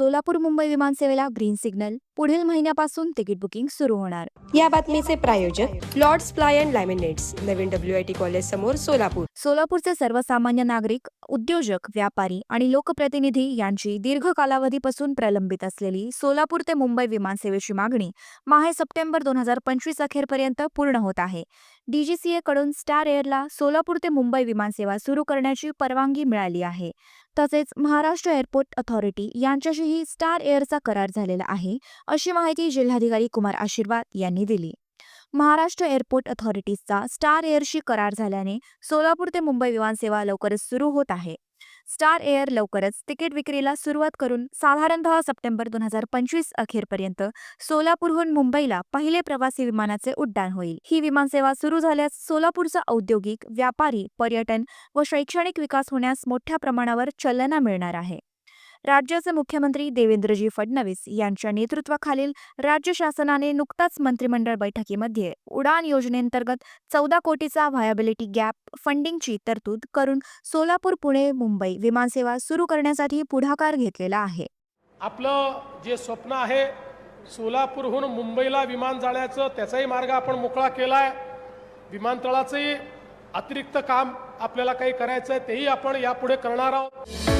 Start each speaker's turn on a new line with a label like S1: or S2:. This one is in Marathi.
S1: सोलापूर मुंबई विमानसेवेला ग्रीन सिग्नल. पुढील महिन्यापासून तिकीट बुकिंग सुरू होणार.
S2: या बातमीचे प्रायोजक लॉर्ड्स फ्लाय अँड लॅमिनेट्स नवीन डब्ल्यू आय टी कॉलेज समोर सोलापूर.
S1: सोलापूरचे सर्वसामान्य नागरिक उद्योजक व्यापारी आणि लोकप्रतिनिधी यांची दीर्घ कालावधीपासून प्रलंबित असलेली सोलापूर ते मुंबई विमानसेवेची मागणी माहे सप्टेंबर दोन हजार पंचवीस अखेरपर्यंत पूर्ण होत आहे. डीजीसीए कडून स्टार एअरला सोलापूर ते मुंबई विमानसेवा सुरू करण्याची परवानगी मिळाली आहे. तसेच महाराष्ट्र एअरपोर्ट अथॉरिटी यांच्याशीही स्टार एअरचा करार झालेला आहे अशी माहिती जिल्हाधिकारी कुमार आशीर्वाद यांनी दिली. महाराष्ट्र एअरपोर्ट अथॉरिटीजचा स्टार एअरशी करार झाल्याने सोलापूर ते मुंबई विमानसेवा लवकरच सुरू होत आहे. स्टार एअर लवकरच तिकीट विक्रीला सुरुवात करून साधारणतः सप्टेंबर दोन हजार पंचवीस अखेरपर्यंत सोलापूरहून मुंबईला पहिले प्रवासी विमानाचे उड्डाण होईल. ही विमानसेवा सुरू झाल्यास सोलापूरचा औद्योगिक व्यापारी पर्यटन व शैक्षणिक विकास होण्यास मोठ्या प्रमाणावर चालना मिळणार आहे. राज्याचे मुख्यमंत्री देवेंद्रजी फडणवीस यांच्या नेतृत्वाखालील राज्य शासनाने नुकताच मंत्रिमंडळ बैठकीमध्ये उडान योजनेअंतर्गत चौदा कोटीचा व्हायबिलिटी गॅप फंडिंगची तरतूद करून सोलापूर पुणे मुंबई विमानसेवा सुरू करण्यासाठी पुढाकार घेतलेला आहे.
S3: आपलं जे स्वप्न आहे सोलापूरहून मुंबईला विमान जाण्याचं त्याचाही मार्ग आपण मोकळा केला आहे विमानतळाचंही अतिरिक्त काम आपल्याला काही करायचं आहे तेही आपण यापुढे करणार आहोत.